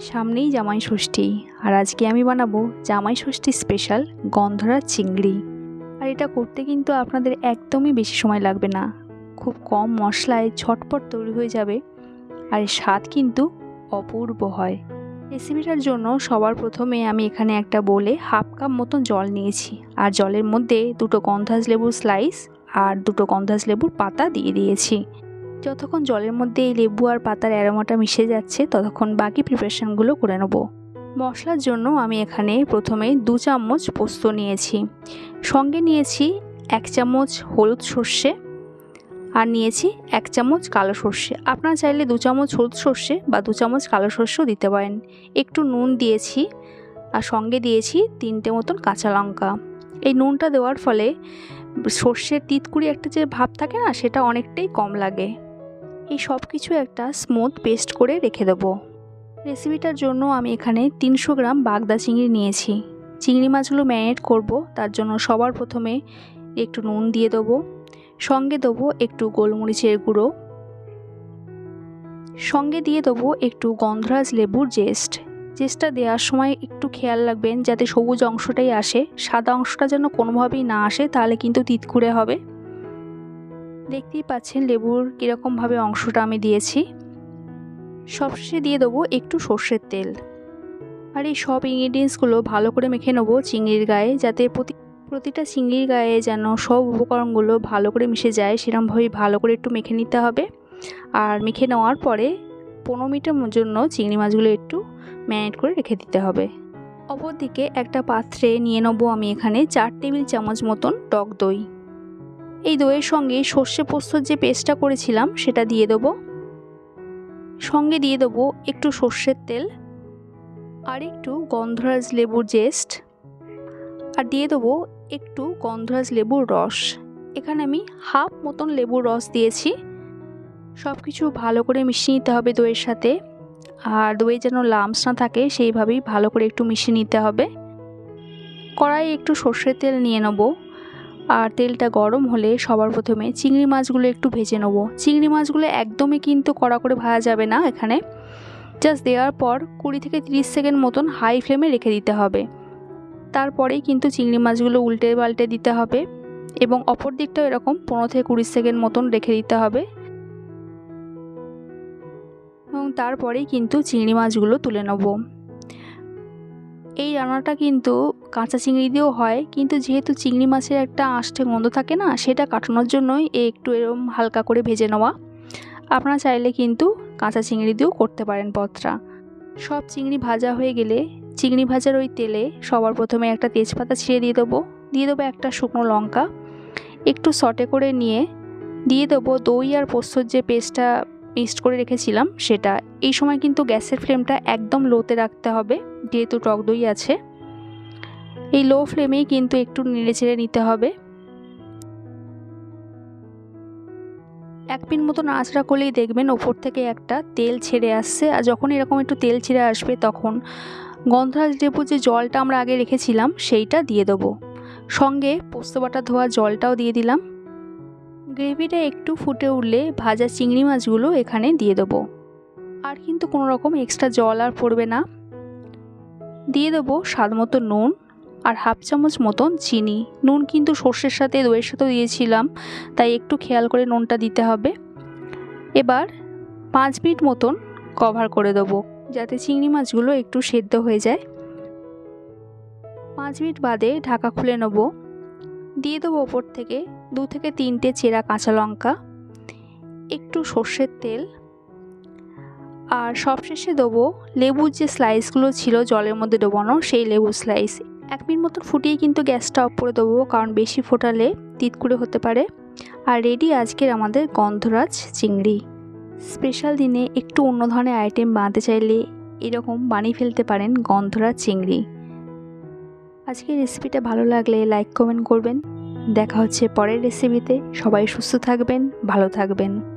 সামনেই জামাই ষষ্ঠী। আর আজকে আমি বানাবো জামাই ষষ্ঠী স্পেশাল গন্ধরাজ চিংড়ি। আর এটা করতে কিন্তু আপনাদের একদমই বেশি সময় লাগবে না। খুব কম মশলায় ছটপট তৈরি হয়ে যাবে। আর স্বাদ কিন্তু অপূর্ব হয়। রেসিপিটার জন্য সবার প্রথমে আমি এখানে একটা বলে হাফ কাপ মতন জল নিয়েছি। আর জলের মধ্যে দুটো গন্ধাস লেবুর স্লাইস আর দুটো গন্ধাস লেবুর পাতা দিয়ে দিয়েছি। যতক্ষণ জলের মধ্যে এই লেবু আর পাতার অ্যারোমাটা মিশে যাচ্ছে, ততক্ষণ বাকি প্রিপারেশানগুলো করে নেব। মশলার জন্য আমি এখানে প্রথমে দু চামচ পোস্ত নিয়েছি। সঙ্গে নিয়েছি এক চামচ হলুদ সর্ষে আর নিয়েছি এক চামচ কালো সর্ষে। আপনারা চাইলে দু চামচ হলুদ সর্ষে বা দু চামচ কালো সর্ষেও দিতে পারেন। একটু নুন দিয়েছি আর সঙ্গে দিয়েছি তিনটে মতন কাঁচা লঙ্কা। এই নুনটা দেওয়ার ফলে সর্ষের তিতকুড়ি একটা যে ভাব থাকে না, সেটা অনেকটাই কম লাগে। এই সব কিছু একটা স্মুথ পেস্ট করে রেখে দেবো। রেসিপিটার জন্য আমি এখানে তিনশো গ্রাম বাগদা চিংড়ি নিয়েছি। চিংড়ি মাছগুলো ম্যারিনেট করব, তার জন্য সবার প্রথমে একটু নুন দিয়ে দেবো, সঙ্গে দেবো একটু গোলমরিচের গুঁড়ো, সঙ্গে দিয়ে দেবো একটু গন্ধরাজ লেবুর জেস্ট। জেস্টটা দেওয়ার সময় একটু খেয়াল রাখবেন, যাতে সবুজ অংশটাই আসে। সাদা অংশটা যেন কোনোভাবেই না আসে, তাহলে কিন্তু তিতকুড়ে হবে। দেখতেই পাচ্ছেন লেবুর কীরকমভাবে অংশটা আমি দিয়েছি। সবশেষে দিয়ে দেবো একটু সর্ষের তেল। আর এই সব ইনগ্রিডিয়েন্টসগুলো ভালো করে মেখে নেব চিংড়ির গায়ে, যাতে প্রতি প্রতিটা চিংড়ির গায়ে যেন সব উপকরণগুলো ভালো করে মিশে যায়, সেরকমভাবেই ভালো করে একটু মেখে নিতে হবে। আর মেখে নেওয়ার পরে পনেরো মিনিটের জন্য চিংড়ি মাছগুলো একটু ম্যারিনেট করে রেখে দিতে হবে। অপরদিকে একটা পাত্রে নিয়ে নেব আমি এখানে চার টেবিল চামচ মতন টক দই। এই দইয়ের সঙ্গে সর্ষে পোস্তর যে পেস্টটা করেছিলাম, সেটা দিয়ে দেবো। সঙ্গে দিয়ে দেবো একটু সর্ষের তেল আর একটু গন্ধরাজ লেবুর জেস্ট। আর দিয়ে দেবো একটু গন্ধরাজ লেবুর রস। এখানে আমি হাফ মতন লেবুর রস দিয়েছি। সব কিছু ভালো করে মিশিয়ে নিতে হবে দইয়ের সাথে। আর দই যেন লামস না থাকে, সেইভাবেই ভালো করে একটু মিশিয়ে নিতে হবে। কড়াইয়ে একটু সর্ষের তেল নিয়ে নেব। আর তেলটা গরম হলে সবার প্রথমে চিংড়ি মাছগুলো একটু ভেজে নেব। চিংড়ি মাছগুলো একদমই কিন্তু কড়া করে ভাজা যাবে না এখানে। জাস্ট দেওয়ার পর কুড়ি থেকে তিরিশ সেকেন্ড মতন হাই ফ্লেমে রেখে দিতে হবে। তারপরেই কিন্তু চিংড়ি মাছগুলো উল্টে পাল্টে দিতে হবে এবং অপর দিকটাও এরকম পনেরো থেকে কুড়ি সেকেন্ড মতন রেখে দিতে হবে। এবং তারপরেই কিন্তু চিংড়ি মাছগুলো তুলে নেব। এই রান্নাটা কিন্তু কাঁচা চিংড়ি দিয়েও হয়, কিন্তু যেহেতু চিংড়ি মাছের একটা আষ্টে গন্ধ থাকে না, সেটা কাটানোর জন্যই একটু এরম হালকা করে ভেজে নেওয়া। আপনারা চাইলে কিন্তু কাঁচা চিংড়ি দিয়েও করতে পারেন পথটা সব চিংড়ি ভাজা হয়ে গেলে চিংড়ি ভাজার ওই তেলে সবার প্রথমে একটা তেজপাতা ছিঁড়ে দিয়ে দেবো। দিয়ে দেবো একটা শুকনো লঙ্কা। একটু সটে করে নিয়ে দিয়ে দেবো দই আর পোস্তর যে পেস্টটা মিক্সড করে রেখেছিলাম, সেটা এই সময় কিন্তু গ্যাসের ফ্লেমটা একদম লোতে রাখতে হবে, যেহেতু টক দই আছে। এই লো ফ্লেমেই কিন্তু একটু নেড়ে চেড়ে নিতে হবে। এক পিন মতো নাচড়া করলেই দেখবেন ওপর থেকে একটা তেল ছেড়ে আসছে, আর যখন এরকম একটু তেল ছেড়ে আসবে তখন গন্ধরাজ লেবু যে জলটা আমরা আগে রেখেছিলাম, সেইটা দিয়ে দেবো। সঙ্গে পোস্ত বাটা ধোয়া জলটাও দিয়ে দিলাম। গ্রেভিটা একটু ফুটে উঠলে ভাজা চিংড়ি মাছগুলো এখানে দিয়ে দেবো। আর কিন্তু কোনো রকম এক্সট্রা জল আর পড়বে না। দিয়ে দেবো স্বাদ মতো নুন আর হাফ চামচ মতন চিনি। নুন কিন্তু সর্ষের সাথে, দইয়ের সাথেও দিয়েছিলাম, তাই একটু খেয়াল করে নুনটা দিতে হবে। এবার পাঁচ মিনিট মতন কভার করে দেবো, যাতে চিংড়ি মাছগুলো একটু সেদ্ধ হয়ে যায়। পাঁচ মিনিট বাদে ঢাকা খুলে নেব। দিয়ে দেবো ওপর থেকে দু থেকে তিনটে চেরা কাঁচা লঙ্কা, একটু সর্ষের তেল, আর সবশেষে দেবো লেবুর যে স্লাইসগুলো ছিল জলের মধ্যে ডোবানো, সেই লেবু স্লাইস এক মিনিট মতন ফুটিয়ে কিন্তু গ্যাসটা অফ করে দেবো, কারণ বেশি ফোটালে তিতকুড়ে হতে পারে। আর রেডি আজকের আমাদের গন্ধরাজ চিংড়ি। স্পেশাল দিনে একটু অন্য ধরনের আইটেম বানাতে চাইলে এরকম বানিয়ে ফেলতে পারেন গন্ধরাজ চিংড়ি। আজকের রেসিপিটা ভালো লাগলে লাইক কমেন্ট করবেন। দেখা হচ্ছে পরের রেসিপিতে সবাই সুস্থ থাকবেন, ভালো থাকবেন।